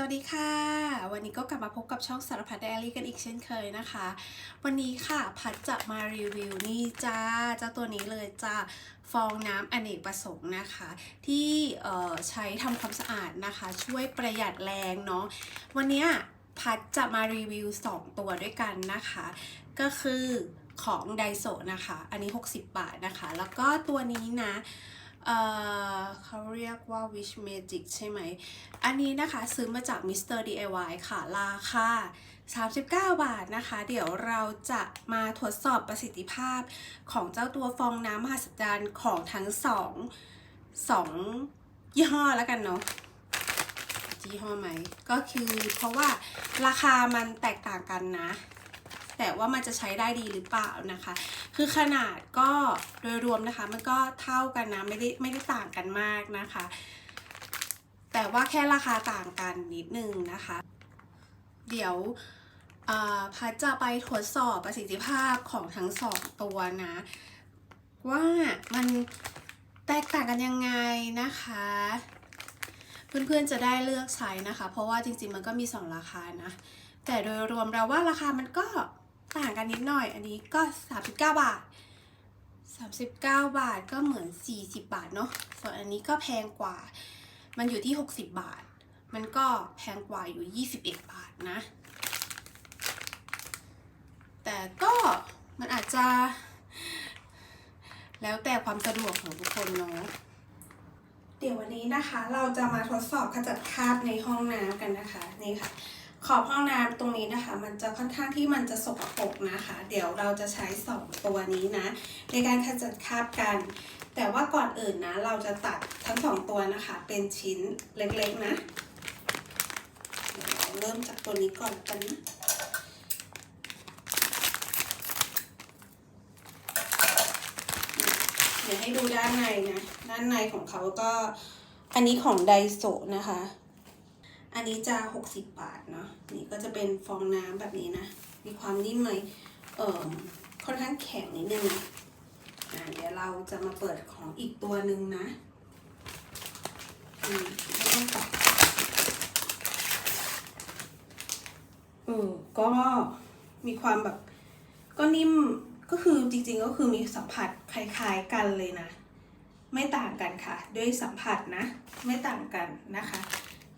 สวัสดีค่ะ วันนี้ก็กลับมาพบกับช่องสารพัดไดอารี่กันอีกเช่นเคยนะคะ วันนี้ค่ะพัดจะมารีวิวนี่จ้าเจ้าตัวนี้เลยจ้าฟองน้ำอเนกประสงค์นะคะ ที่เอ่อใช้ทำความสะอาดนะคะ ช่วยประหยัดแรงเนาะวันนี้พัดจะมารีวิว 2 ตัวด้วยกันนะคะ ก็คือของไดโซนะคะ อันนี้ 60 บาทนะคะ แล้วก็ตัวนี้นะ เออเขาเรียกว่า Wish Magic ใช่ไหม อันนี้นะคะซื้อมาจาก Mr. DIY ค่ะ ราคา 39 บาทนะคะ เดี๋ยวเราจะมาทดสอบประสิทธิภาพของเจ้าตัวฟองน้ำมหัศจรรย์ของทั้งสองสองยี่ห้อแล้วกันเนาะยี่ห้อไหม ก็คือเพราะว่าราคามันแตกต่างกันนะ แต่ว่ามันจะใช้ได้ดีหรือเปล่านะคะ คือขนาดก็โดยรวมนะคะ มันก็เท่ากันนะไม่ได้ไม่ได้ต่างกันมากนะคะ แต่ว่าแค่ราคาต่างกันนิดนึงนะคะ เดี๋ยวเอ่อพัดจะไปทดสอบประสิทธิภาพของทั้งสองตัวนะ ว่ามันแตกต่างกันยังไงนะคะ เพื่อนๆจะได้เลือกใช้นะคะ เพราะว่าจริงๆมันก็มีสองราคานะ แต่โดยรวมเราว่าราคามันก็ ต่างกันนิดหน่อย อันนี้ก็ 39 บาท 39 บาทก็เหมือน 40 บาทเนาะ ส่วนอันนี้ก็แพงกว่า มันอยู่ที่ 60 บาท มันก็แพงกว่าอยู่ 21 บาทนะ แต่ก็มันอาจจะ แล้วแต่ความสะดวกของทุกคนเนาะ เดี๋ยววันนี้นะคะ เราจะมาทดสอบขจัดคราบในห้องน้ำกันนะคะ นี่ค่ะ ขอบห้องน้ำตรงนี้นะคะ มันจะค่อนข้างที่มันจะสกปรกนะคะ เดี๋ยวเราจะใช้สองตัวนี้นะ ในการขจัดคราบกัน แต่ว่าก่อนอื่นนะ เราจะตัดทั้งสองตัวนะคะ เป็นชิ้นเล็กๆนะเราเริ่มจากตัวนี้ก่อนกันนะเดี๋ยวให้ดูด้านในนะ ด้านในของเขาก็อันนี้ของไดโซนะคะ อันนี้จะ 60 บาทเนาะนี่ก็จะเป็นฟองน้ำแบบนี้นะ มีความนิ่มเลยเอ่อค่อนข้างแข็งนิดนึงนะอ่าเดี๋ยวเราจะมาเปิดของอีกตัวหนึ่งนะอืมไม่ต้องตัดเออก็มีความแบบก็นิ่มก็คือจริงๆก็คือมีสัมผัสคล้ายๆกันเลยนะ ไม่ต่างกันค่ะ ด้วยสัมผัสนะ ไม่ต่างกันนะคะ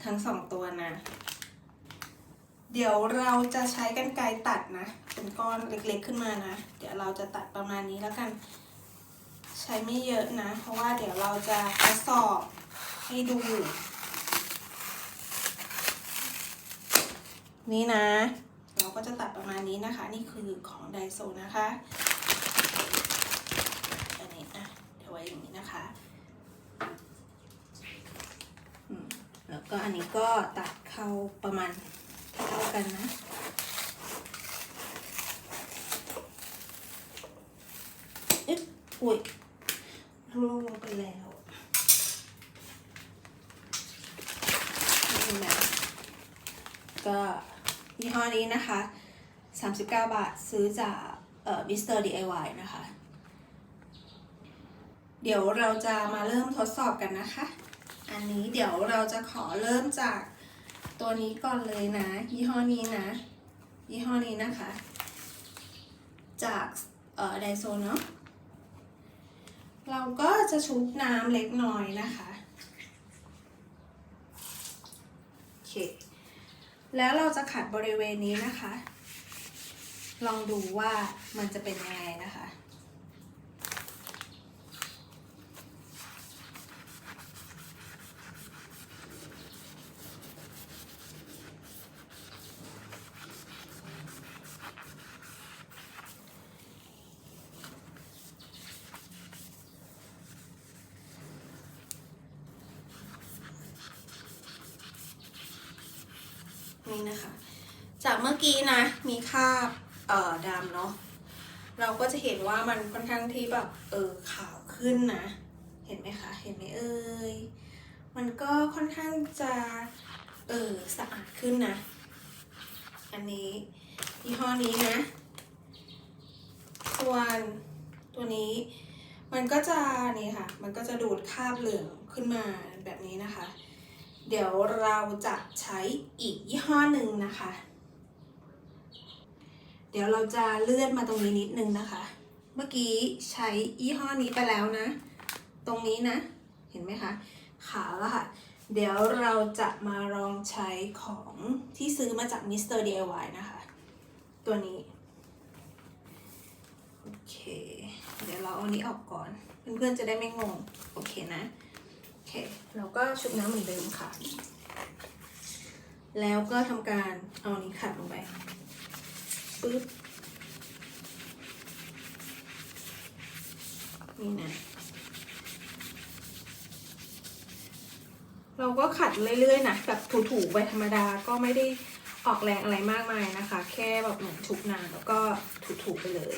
ทั้งสองตัวนะ เดี๋ยวเราจะใช้กันไกรตัดนะ เป็นก้อนเล็กๆขึ้นมานะ เดี๋ยวเราจะตัดประมาณนี้แล้วกัน ใช้ไม่เยอะนะ เพราะว่าเดี๋ยวเราจะทดสอบให้ดู นี่นะ เราก็จะตัดประมาณนี้นะคะ นี่คือของไดโซนะคะ อันนี้อะเดี๋ยวไว้อย่างนี้นะคะ อืม แล้วก็อันนี้ก็ตัดเข้าประมาณเท่ากันนะเอ๊ะอุ้ยร่วงลงไปแล้วนี่นะก็ยี่ห้อนี้นะคะ 39 บาทซื้อจากเอ่อ Mr. DIY นะคะ เดี๋ยวเราจะมาเริ่มทดสอบกันนะคะ อันนี้เดี๋ยวเราจะขอเริ่มจากตัวนี้ก่อนเลยนะ ยี่ห้อนี้นะ ยี่ห้อนี้นะคะ จากเอ่อไดโซเนาะเราก็จะชุบน้ำเล็กน้อยนะคะโอเคแล้วเราจะขัดบริเวณนี้นะคะ ลองดูว่ามันจะเป็นยังไงนะคะ นี่นะคะ จากเมื่อกี้นะมีคาบเอ่อดำเนาะเราก็จะเห็นว่ามันค่อนข้างที่แบบเออขาวขึ้นนะ เห็นไหมคะเห็นไหมเอ่ยมันก็ค่อนข้างจะเออสะอาดขึ้นนะ อันนี้ยี่ห้อนี้นะ ส่วนตัวนี้มันก็จะนี่ค่ะ มันก็จะดูดคราบเหลืองขึ้นมาแบบนี้นะคะ เดี๋ยวเราจะใช้อีกยี่ห้อหนึ่งนะคะ เดี๋ยวเราจะเลื่อนมาตรงนี้นิดนึงนะคะ เมื่อกี้ใช้ยี่ห้อนี้ไปแล้วนะ ตรงนี้นะ เห็นไหมคะ ขาวแล้วค่ะ เดี๋ยวเราจะมาลองใช้ของที่ซื้อมาจาก Mr. DIY นะคะ ตัวนี้โอเค เดี๋ยวเราเอาอันนี้ออกก่อน เพื่อนๆจะได้ไม่งง โอเคนะ เค เราก็ชุบน้ำเหมือนเดิมค่ะ แล้วก็ทำการเอาอันนี้ขัดลงไปปึ๊บนี่นะ เราก็ขัดเรื่อยๆนะแบบถูๆไปธรรมดาก็ไม่ได้ออกแรงอะไรมากมายนะคะ แค่แบบเหมือนชุบน้ำแล้วก็ถูๆไปเลย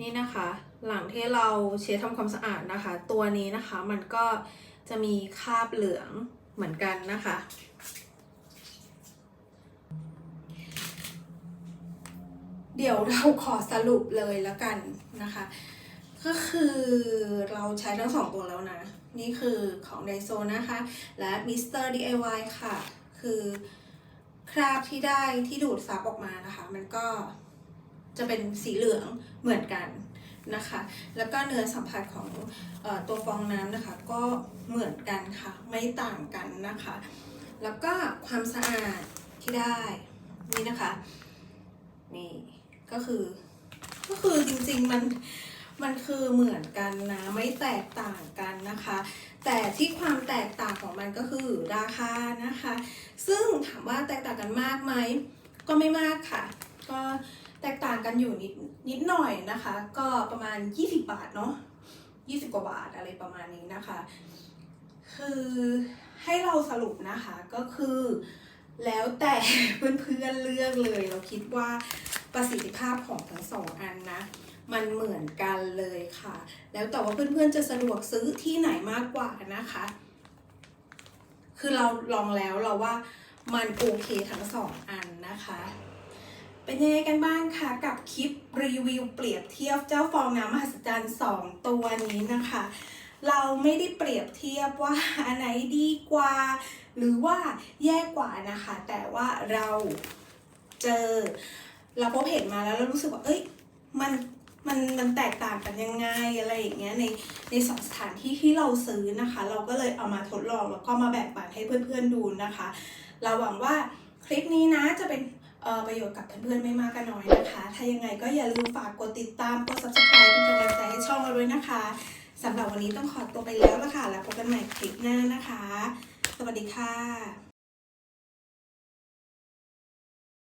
นี่นะคะ หลังที่เราเช็ดทำความสะอาดนะคะ ตัวนี้นะคะมันก็จะมีคราบเหลืองเหมือนกันนะคะ เดี๋ยวเราขอสรุปเลยแล้วกันนะคะ ก็คือเราใช้ทั้งสองตัวแล้วนะ นี่คือของไดโซนะคะ และ Mr. DIY ค่ะ คือคราบที่ได้ที่ดูดซับออกมานะคะ มันก็ จะเป็นสีเหลืองเหมือนกันนะคะ แล้วก็เนื้อสัมผัสของออตัวฟองน้ำนะคะ ก็เหมือนกันค่ะ ไม่ต่างกันนะคะ แล้วก็ความสะอาดที่ได้นี่นะคะนี่ก็คือก็คือจริงๆมันมันคือเหมือนกันนะไม่แตกต่างกันนะคะ แต่ที่ความแตกต่างของมันก็คือราคานะคะ ซึ่งถามว่าแตกต่างกันมากไหมก็ไม่มากค่ะ ก็ แตกต่างกันอยู่นิดนิดหน่อยนะคะ ก็ประมาณ 20 บาทเนาะ20 กว่าบาทอะไรประมาณนี้นะคะ คือให้เราสรุปนะคะก็คือแล้วแต่เพื่อนๆเลือกเลย เราคิดว่าประสิทธิภาพของทั้งสองอันนะ มันเหมือนกันเลยค่ะ แล้วแต่ว่าเพื่อนๆจะสะดวกซื้อที่ไหนมากกว่านะคะ คือเราลองแล้วเราว่ามันโอเคทั้งสองอันน เป็นยังไงกันบ้างคะกับคลิปรีวิวเปรียบเทียบเจ้าฟองน้ำมหัศจรรย์สองตัวนี้นะคะ เราไม่ได้เปรียบเทียบว่าอันไหนดีกว่า หรือว่าแย่กว่านะคะ แต่ว่าเราเจอ เราพบเห็นมาแล้วเรารู้สึกว่า เอ้ยมันมันมันแตกต่างกันยังไงอะไรอย่างเงี้ยในในสองสถานที่ที่เราซื้อนะคะ เราก็เลยเอามาทดลองแล้วก็มาแบ่งปันให้เพื่อนๆดูนะคะ เราหวังว่าคลิปนี้นะจะเป็น ประโยชน์กับเพื่อนๆไม่มากก็น้อยนะคะ ถ้ายังไงก็อย่าลืมฝากกดติดตาม กด subscribe เป็นกำลังใจให้ช่องเราด้วยนะคะสำหรับวันนี้ต้องขอตัวไปแล้วละค่ะ แล้วพบกันใหม่คลิปหน้านะคะ สวัสดีค่ะ